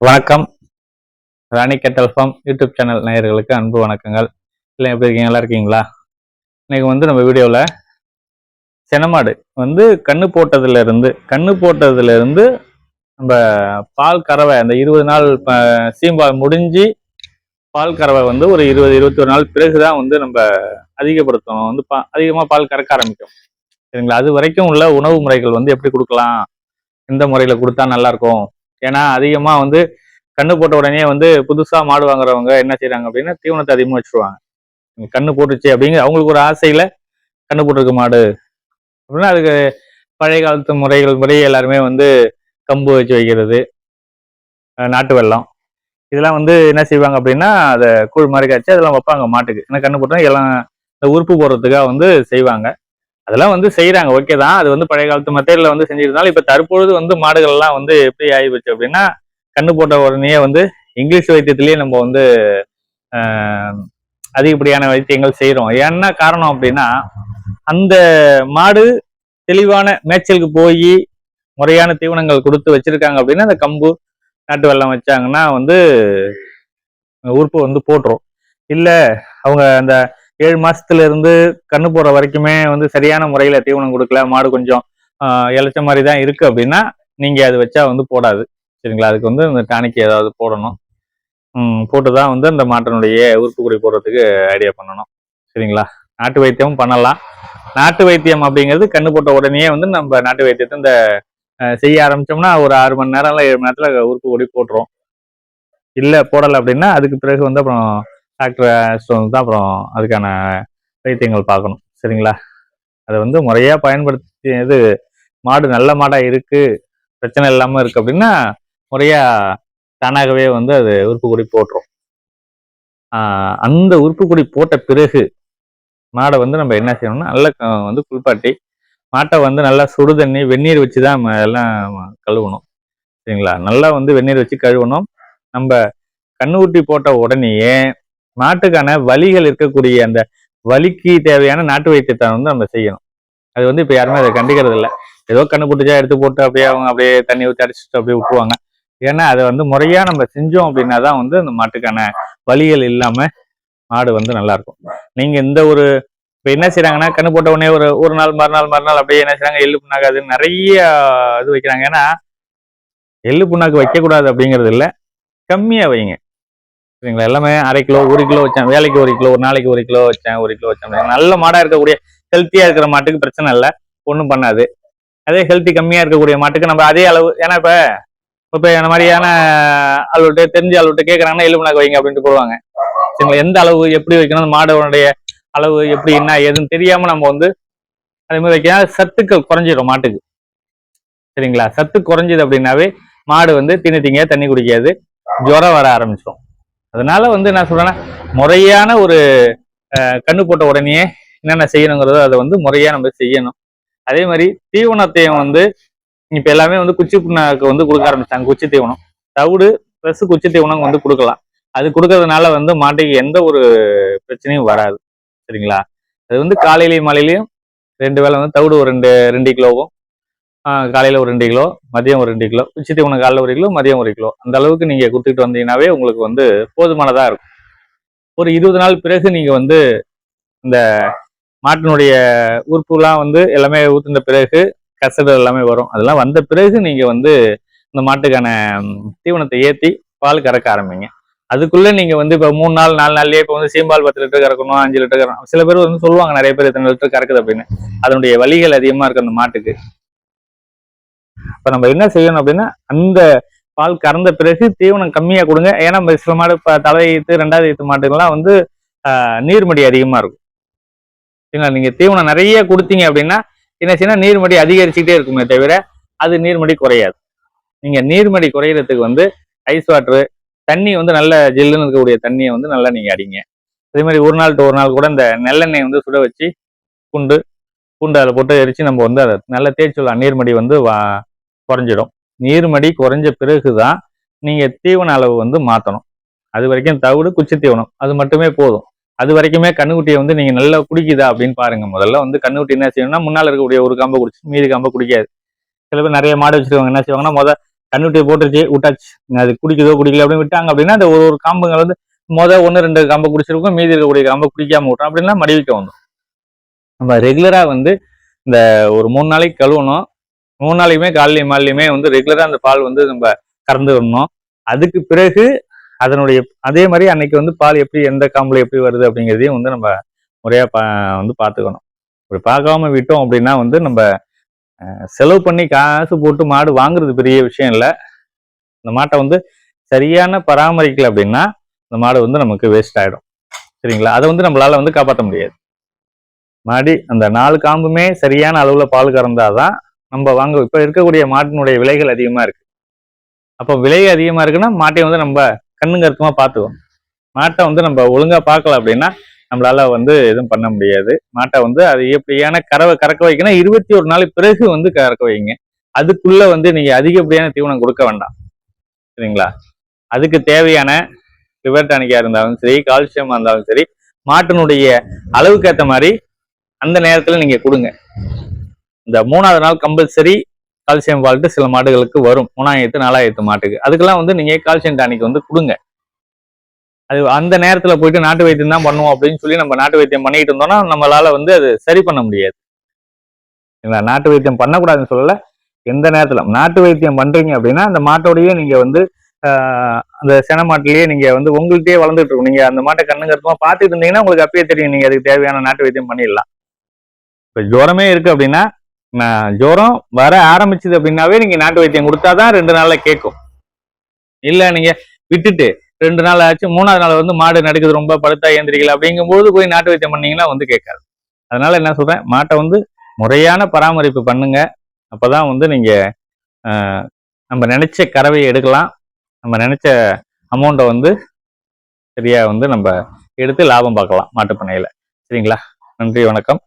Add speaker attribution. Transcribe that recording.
Speaker 1: வணக்கம். Rani kettle farm YouTube channel நேயர்களுக்கு அன்பு வணக்கங்கள். இல்லை எப்படி இருக்கீங்க? நல்லா இருக்கீங்களா? இன்னைக்கு வந்து நம்ம வீடியோவில் செனமாடு வந்து கண்ணு போட்டதுலேருந்து கண்ணு போட்டதுலேருந்து நம்ம பால் கறவை அந்த இருபது நாள் இப்போ சீம்பால் முடிஞ்சு பால் கறவை வந்து ஒரு இருபது இருபத்தி ஒரு நாள் பிறகுதான் வந்து நம்ம அதிகப்படுத்தணும். வந்து பா அதிகமாக பால் கறக்க ஆரம்பிக்கும். சரிங்களா? அது வரைக்கும் உள்ள உணவு முறைகள் வந்து எப்படி கொடுக்கலாம்? எந்த முறையில் கொடுத்தா நல்லாயிருக்கும் ஏன்னா அதிகமாக வந்து கண்ணு போட்ட உடனே வந்து புதுசாக மாடு வாங்குறவங்க என்ன செய்கிறாங்க அப்படின்னா தீவனத்தை அதிகமாக வச்சுருவாங்க. கண்ணு போட்டுச்சு அப்படிங்கிற அவங்களுக்கு ஒரு ஆசையில் கண்ணு போட்டிருக்க மாடு. அப்படின்னா அதுக்கு பழைய காலத்து முறைகள் முறை எல்லாருமே வந்து கம்பு வச்சு வைக்கிறது நாட்டு வெள்ளம் இதெல்லாம் வந்து என்ன செய்வாங்க அப்படின்னா அதை கூழ் மாதிரி காய்ச்சி அதெல்லாம் வைப்பாங்க மாட்டுக்கு. ஏன்னா கண்ணு போட்டால் எல்லாம் இந்த உறுப்பு போடுறதுக்காக வந்து செய்வாங்க. அதெல்லாம் வந்து செய்யறாங்க ஓகே தான். அது வந்து பழைய காலத்து மெத்தேட்ல வந்து செஞ்சிருந்தாலும் இப்போ தற்பொழுது வந்து மாடுகள் எல்லாம் வந்து எப்படி ஆகிப்போச்சு அப்படின்னா கண்ணு போட்ட உடனே வந்து இங்கிலீஷ் வைத்தியத்திலேயே நம்ம வந்து அதிகப்படியான வைத்தியங்கள் செய்கிறோம் என்ன காரணம் அப்படின்னா அந்த மாடு தெளிவான மேய்ச்சலுக்கு போய் முறையான தீவனங்கள் கொடுத்து வச்சிருக்காங்க அப்படின்னா அந்த கம்பு நாட்டு வெள்ளம் வச்சாங்கன்னா வந்து உறுப்பு வந்து போட்டுரும். இல்லை அவங்க அந்த ஏழு மாசத்துல இருந்து கண்ணு போற வரைக்குமே வந்து சரியான முறையில தீவனம் கொடுக்கல. மாடு கொஞ்சம் ஆஹ், மாதிரி தான் இருக்கு அப்படின்னா நீங்க அது வச்சா வந்து போடாது. சரிங்களா? அதுக்கு வந்து இந்த டானிக் ஏதாவது போடணும். ம், போட்டு தான் வந்து அந்த மாட்டினுடைய உறுப்பு போடுறதுக்கு ஐடியா பண்ணணும். சரிங்களா? நாட்டு வைத்தியமும் பண்ணலாம். நாட்டு வைத்தியம் அப்படிங்கிறது கண்ணு போட்ட உடனே வந்து நம்ம நாட்டு வைத்தியத்தை இந்த செய்ய ஆரம்பிச்சோம்னா ஒரு ஆறு மணி நேரம் இல்லை ஏழு மணி நேரத்துல உறுப்பு கொடி போட்டுரும். இல்லை போடலை அப்படின்னா அதுக்கு பிறகு வந்து அப்புறம் டாக்டர் வந்து தான் அப்புறம் அதுக்கான வைத்தியங்கள் பார்க்கணும். சரிங்களா? அதை வந்து முறையாக பயன்படுத்தி இது மாடு நல்ல மாடாக இருக்குது பிரச்சனை இல்லாமல் இருக்குது அப்படின்னா முறையாக தானாகவே வந்து அது உறுப்பு கொடி போட்டுரும் அந்த உறுப்பு கொடி போட்ட பிறகு மாடை வந்து நம்ம என்ன செய்யணும்னா நல்லா க- வந்து குளிப்பாட்டி மாட்டை வந்து நல்லா சுடு தண்ணி வெந்நீர் வச்சு தான் நம்ம எல்லாம் கழுவணும். சரிங்களா? நல்லா வந்து வெந்நீர் வச்சு கழுவணும். நம்ம கண்ணுக்குட்டி போட்ட உடனேயே மாட்டுக்கான வலிகள் இருக்கக்கூடிய அந்த வலிக்கு தேவையான நாட்டு வைத்தியத்தை வந்து நம்ம செய்யணும். அது வந்து இப்போ யாருமே அதை கண்டுக்கிறது இல்லை ஏதோ கண்ணு பிடிச்சா எடுத்து போட்டு அப்படியே அவங்க அப்படியே தண்ணி ஊற்றி அடிச்சுட்டு அப்படியே விட்டுருவாங்க. ஏன்னா அதை வந்து முறையாக நம்ம செஞ்சோம் அப்படின்னா தான் வந்து அந்த மாட்டுக்கான வலிகள் இல்லாமல் மாடு வந்து நல்லா இருக்கும். இந்த ஒரு இப்போ என்ன செய்கிறாங்கன்னா கண்ணு போட்ட உடனே ஒரு ஒரு நாள் மறுநாள் மறுநாள் அப்படியே என்ன செய்கிறாங்க எள்ளு புண்ணாக்கு அது நிறைய இது வைக்கிறாங்க. ஏன்னா எள்ளு புண்ணாக்கு வைக்கக்கூடாது அப்படிங்கிறது இல்லை. கம்மியாக வைங்க. சரிங்களா? எல்லாமே அரை கிலோ ஒரு கிலோ வச்சேன். வேலைக்கு ஒரு கிலோ ஒரு நாளைக்கு ஒரு கிலோ வச்சேன் ஒரு கிலோ வச்சேன். நல்ல மாடாக இருக்கக்கூடிய ஹெல்த்தியாக இருக்கிற மாட்டுக்கு பிரச்சனை இல்லை. ஒன்றும் பண்ணாது. அதே ஹெல்த்தி கம்மியாக இருக்கக்கூடிய மாட்டுக்கு நம்ம அதே அளவு ஏன்னா இப்போ இப்போ இந்த மாதிரியான அளவுட்டு தெரிஞ்ச அளவுட்டு கேட்குறாங்கன்னா எள்ளு வைங்க அப்படின்ட்டு போடுவாங்க. சரிங்களா? எந்த அளவு எப்படி வைக்கணும் அந்த அளவு எப்படி என்ன ஏதுன்னு தெரியாமல் நம்ம வந்து அதே மாதிரி வைக்க சத்துக்கள் குறைஞ்சிடும் மாட்டுக்கு. சரிங்களா? சத்து குறைஞ்சது அப்படின்னாவே மாடு வந்து தின்னு திங்க தண்ணி குடிக்காது. ஜுரம் வர ஆரம்பிச்சிடும் அதனால வந்து என்ன சொல்றேன்னா முறையான ஒரு கண்ணு போட்ட உடனே என்னென்ன செய்யணுங்கிறதோ அதை வந்து முறையா நம்ம செய்யணும். அதே மாதிரி தீவனத்தையும் வந்து இப்ப எல்லாமே வந்து குச்சி புண்ணாக்கு வந்து கொடுக்க ஆரம்பிச்சாங்க குச்சி தீவனம். தவிடு ப்ளஸ் குச்சி தீவனம் வந்து கொடுக்கலாம். அது கொடுக்கறதுனால வந்து மாட்டுக்கு எந்த ஒரு பிரச்சனையும் வராது. சரிங்களா? அது வந்து காலையிலையும் மாலையிலையும் ரெண்டு வேளை வந்து தவிடு ஒரு ரெண்டு ரெண்டு கிலோவும் காலையில் ஒரு ரெண்டு கிலோ மதியம் ஒரு ரெண்டு கிலோ குச்சி தீவனம் காலைல ஒரு கிலோ மதியம் ஒரு கிலோ. அந்த அளவுக்கு நீங்கள் கொடுத்துட்டு வந்தீங்கன்னாவே உங்களுக்கு வந்து போதுமானதாக இருக்கும். ஒரு இருபது நாள் பிறகு நீங்கள் வந்து இந்த மாட்டினுடைய உறுப்புலாம் வந்து எல்லாமே ஊத்துன பிறகு கசடு எல்லாமே வரும். அதெல்லாம் வந்த பிறகு நீங்கள் வந்து இந்த மாட்டுக்கான தீவனத்தை ஏற்றி பால் கறக்க ஆரம்பிங்க. அதுக்குள்ளே நீங்கள் வந்து இப்போ மூணு நாள் நாலு நாள்லேயே இப்போ வந்து சீம்பால் பத்து லிட்டர் கறக்கணும் அஞ்சு லிட்டர் கறக்கணும். சில பேர் வந்து சொல்லுவாங்க நிறைய பேர் இத்தனை லிட்டர் கறக்குது அப்படின்னு. அதனுடைய வலிகள் அதிகமாக இருக்கு அந்த மாட்டுக்கு. இப்ப நம்ம என்ன செய்யணும் அப்படின்னா அந்த பால் கறந்த பிறகு தீவனம் கம்மியா கொடுங்க. ஏன்னா நம்ம சில மாடு இப்போ தலை ஈத்து ரெண்டாவது ஈத்து மாட்டுக்கெல்லாம் வந்து ஆஹ், நீர்மடி அதிகமா இருக்கும். சரிங்களா நீங்க தீவனம் நிறைய கொடுத்தீங்க அப்படின்னா என்ன செய்யணும் நீர்மடி அதிகரிச்சுக்கிட்டே இருக்குமே தவிர அது நீர்மடி குறையாது. நீங்க நீர்மடி குறையிறதுக்கு வந்து ஐஸ் வாட்ரு தண்ணி வந்து நல்ல ஜில்லுன்னு இருக்கக்கூடிய தண்ணியை வந்து நல்லா நீங்க அடிங்க. அதே மாதிரி ஒரு நாள் டு ஒரு நாள் கூட இந்த நெல்லெண்ணெய் வந்து சுட வச்சு குண்டு குண்டு அதில் போட்டு எரித்து நம்ம வந்து அதை நல்லா தேய்ச்சி நீர்மடி வந்து வா குறைஞ்சிடும். நீர்மடி குறைஞ்ச பிறகு தான் நீங்கள் தீவன அளவு வந்து மாற்றணும் அது வரைக்கும் தவிடு குச்சி தீவனம் அது மட்டுமே போதும். அது வரைக்குமே கண்ணுக்குட்டியை வந்து நீங்கள் நல்லா குடிக்குதா அப்படின்னு பாருங்க. முதல்ல வந்து கண்ணுக்குட்டி என்ன செய்யணும்னா முன்னால் இருக்கக்கூடிய ஒரு காம்பை குடிச்சு மீதி காம்பை குடிக்காது. சில பேர் நிறைய மாடு வச்சுருவாங்க என்ன செய்வாங்கன்னா முத கண்ணுட்டி போட்டுருச்சு விட்டாச்சு. அது குடிக்குதோ குடிக்கல அப்படின்னு விட்டாங்க அப்படின்னா அந்த ஒரு ஒரு காம்புங்கள் வந்து மொதல் ஒன்று ரெண்டு காம்பை குடிச்சிருக்கும் மீதி இருக்கக்கூடிய காம்பை குடிக்காம விட்டோம் அப்படின்னா மடிவிக்க வந்துடும் நம்ம ரெகுலராக வந்து இந்த ஒரு மூணு நாளைக்கு கழுவணும். மூணு நாளைக்குமே காலையிலையும் மாலையுமே வந்து ரெகுலராக அந்த பால் வந்து நம்ம கறந்து விடணும். அதுக்கு பிறகு அதனுடைய அதே மாதிரி அன்னைக்கு வந்து பால் எப்படி எந்த காம்பில் எப்படி வருது அப்படிங்கிறதையும் வந்து நம்ம முறையாக பா வந்து பார்த்துக்கணும். இப்படி பார்க்காம விட்டோம் அப்படின்னா வந்து நம்ம செலவு பண்ணி காசு போட்டு மாடு வாங்குறது பெரிய விஷயம் இல்லை. இந்த மாட்டை வந்து சரியான பராமரிக்கல அப்படின்னா இந்த மாடு வந்து நமக்கு வேஸ்ட் ஆகிடும் சரிங்களா? அதை வந்து நம்மளால வந்து காப்பாற்ற முடியாது. மாடி அந்த நாலு காம்புமே சரியான அளவில் பால் கறந்தாதான் நம்ம வாங்க இப்போ இருக்கக்கூடிய மாட்டினுடைய விலைகள் அதிகமாக இருக்கு. அப்போ விலை அதிகமாக இருக்குன்னா மாட்டை வந்து நம்ம கண்ணு கருத்துமா பார்த்துக்கணும். மாட்டை வந்து நம்ம ஒழுங்காக பார்க்கல அப்படின்னா நம்மளால வந்து எதுவும் பண்ண முடியாது. மாட்டை வந்து அது எப்படியான கறவை கறக்க வைக்கணும் இருபத்தி ஒரு நாள் பிறகு வந்து கறக்க வைங்க. அதுக்குள்ள வந்து நீங்க அதிகப்படியான தீவனம் கொடுக்க வேண்டாம். சரிங்களா? அதுக்கு தேவையான லிவர் டானிக்கா இருந்தாலும் சரி கால்சியமா இருந்தாலும் சரி மாட்டினுடைய அளவுக்கு ஏற்ற மாதிரி அந்த நேரத்துல நீங்க கொடுங்க. இந்த மூணாவது நாள் கம்பல்சரி கால்சியம் ஃபால்ட்டு சில மாடுகளுக்கு வரும். மூணாயிரத்து நாலாயிரத்து மாட்டுக்கு. அதுக்கெல்லாம் வந்து நீங்க கால்சியம் டானிக் வந்து கொடுங்க. அது அந்த நேரத்துல போயிட்டு நாட்டு வைத்தியம் தான் பண்ணுவோம் அப்படின்னு சொல்லி நம்ம நாட்டு வைத்தியம் பண்ணிட்டு இருந்தோம்னா நம்மளால வந்து அது சரி பண்ண முடியாது. இல்லைங்களா நாட்டு வைத்தியம் பண்ணக்கூடாதுன்னு சொல்லல. எந்த நேரத்துல? நாட்டு வைத்தியம் பண்றீங்க அப்படின்னா அந்த மாட்டோடயே நீங்க வந்து அந்த சென மாட்டிலேயே நீங்க வந்து உங்கள்கிட்டயே வளர்ந்துட்டு இருக்கும். நீங்க அந்த மாட்டை கண்ணு கருத்துமா பார்த்துட்டு இருந்தீங்கன்னா உங்களுக்கு அப்பயே தெரியும். நீங்க அதுக்கு தேவையான நாட்டு வைத்தியம் பண்ணிடலாம். இப்ப ஜுரமே இருக்கு அப்படின்னா ஜுரம் வர ஆரம்பிச்சது அப்படின்னாவே நீங்க நாட்டு வைத்தியம் கொடுத்தாதான் ரெண்டு நாள்ல கேட்கும். இல்ல நீங்க விட்டுட்டு ரெண்டு நாள் ஆச்சு மூணாவது நாள் வந்து மாடு நடக்குது ரொம்ப படுத்தா ஏந்திரிக்கல அப்படிங்கும்போது போய் நாட்டு வைத்தியம் பண்ணீங்கன்னா வந்து கேட்காது. அதனால என்ன சொல்றேன் மாட்டை வந்து முறையான பராமரிப்பு பண்ணுங்க. அப்பதான் வந்து நீங்க நம்ம நினைச்ச கறவையை எடுக்கலாம். நம்ம நினைச்ச அமௌண்ட்டை வந்து சரியா வந்து நம்ம எடுத்து லாபம் பார்க்கலாம் மாட்டுப் பண்ணையில. சரிங்களா? நன்றி வணக்கம்.